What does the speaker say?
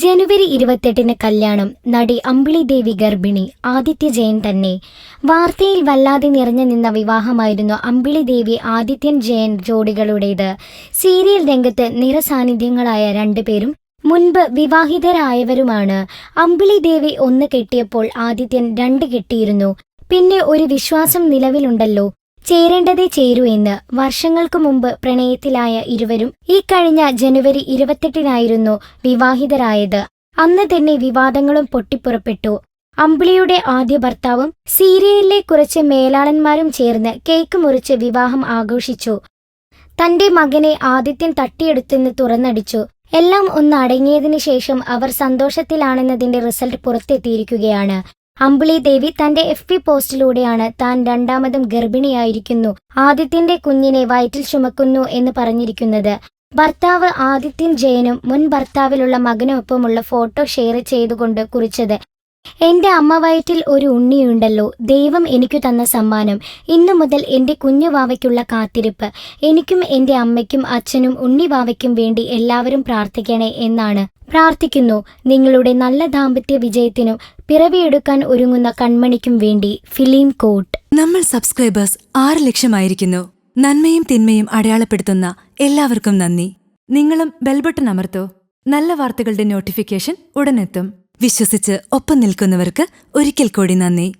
ജനുവരി ഇരുപത്തെട്ടിന് കല്യാണം. നടി അമ്പിളി ദേവി ഗർഭിണി. ആദിത്യ ജയൻ തന്നെ. വാർത്തയിൽ വല്ലാതെ നിറഞ്ഞു നിന്ന വിവാഹമായിരുന്നു അമ്പിളി ദേവി ആദിത്യൻ ജയൻ ജോഡികളുടേത്. സീരിയൽ രംഗത്ത് നിറസാന്നിധ്യങ്ങളായ രണ്ടുപേരും മുൻപ് വിവാഹിതരായവരുമാണ്. അമ്പിളി ദേവി ഒന്ന് കെട്ടിയപ്പോൾ ആദിത്യൻ രണ്ട് കെട്ടിയിരുന്നു. പിന്നെ ഒരു വിശ്വാസം നിലവിലുണ്ടല്ലോ. ചേരേണ്ടതേ ചേരൂ എന്ന് വർഷങ്ങൾക്കു മുമ്പ് പ്രണയത്തിലായ ഇരുവരും ഈ കഴിഞ്ഞ ജനുവരി ഇരുപത്തെട്ടിനായിരുന്നു വിവാഹിതരായത്. അന്ന് തന്നെ വിവാദങ്ങളും പൊട്ടിപ്പുറപ്പെട്ടു. അമ്പിളിയുടെ ആദ്യ ഭർത്താവും സീരിയലിലെ കുറച്ച് മേലാളന്മാരും ചേർന്ന് കേക്ക് മുറിച്ച് വിവാഹം ആഘോഷിച്ചു. തന്റെ മകനെ ആദിത്യൻ തട്ടിയെടുത്തെന്ന് തുറന്നടിച്ചു. എല്ലാം ഒന്ന് അടങ്ങിയതിനു ശേഷം അവർ സന്തോഷത്തിലാണെന്നതിന്റെ റിസൾട്ട് പുറത്തെത്തിയിരിക്കുകയാണ്. അമ്പിളി ദേവി തന്റെ എഫ് പി പോസ്റ്റിലൂടെയാണ് താൻ രണ്ടാമതും ഗർഭിണിയായിരിക്കുന്നു. ആദിത്യന്റെ കുഞ്ഞിനെ വയറ്റിൽ ചുമക്കുന്നു എന്ന് പറഞ്ഞിരിക്കുന്നത്. ഭർത്താവ് ആദിത്യൻ ജയനും മുൻ ഭർത്താവിലുള്ള മകനൊപ്പമുള്ള ഫോട്ടോ ഷെയർ ചെയ്തുകൊണ്ട് കുറിച്ചത്. എന്റെ അമ്മ വയറ്റിൽ ഒരു ഉണ്ണിയുണ്ടല്ലോ. ദൈവം എനിക്കു തന്ന സമ്മാനം. ഇന്നു മുതൽ എന്റെ കുഞ്ഞുവാവയ്ക്കുള്ള കാത്തിരിപ്പ്. എനിക്കും എന്റെ അമ്മയ്ക്കും അച്ഛനും ഉണ്ണിവാവയ്ക്കും വേണ്ടി എല്ലാവരും പ്രാർത്ഥിക്കണേ എന്നാണ്. പ്രാർത്ഥിക്കുന്നു. നിങ്ങളുടെ നല്ല ദാമ്പത്യ വിജയത്തിനും പിറവിയെടുക്കാൻ ഒരുങ്ങുന്ന കൺമണിക്കും വേണ്ടി ഫിലിം കോട്ട്. നമ്മൾ സബ്സ്ക്രൈബേഴ്സ് ആറ് ലക്ഷമായിരിക്കുന്നു. നന്മയും തിന്മയും അടയാളപ്പെടുത്തുന്ന എല്ലാവർക്കും നന്ദി. നിങ്ങളും ബെൽബട്ടൺ അമർത്തോ. നല്ല വാർത്തകളുടെ നോട്ടിഫിക്കേഷൻ ഉടനെത്തും. വിശ്വസിച്ച് ഒപ്പം നിൽക്കുന്നവർക്ക് ഒരിക്കൽ കൂടി നന്ദി.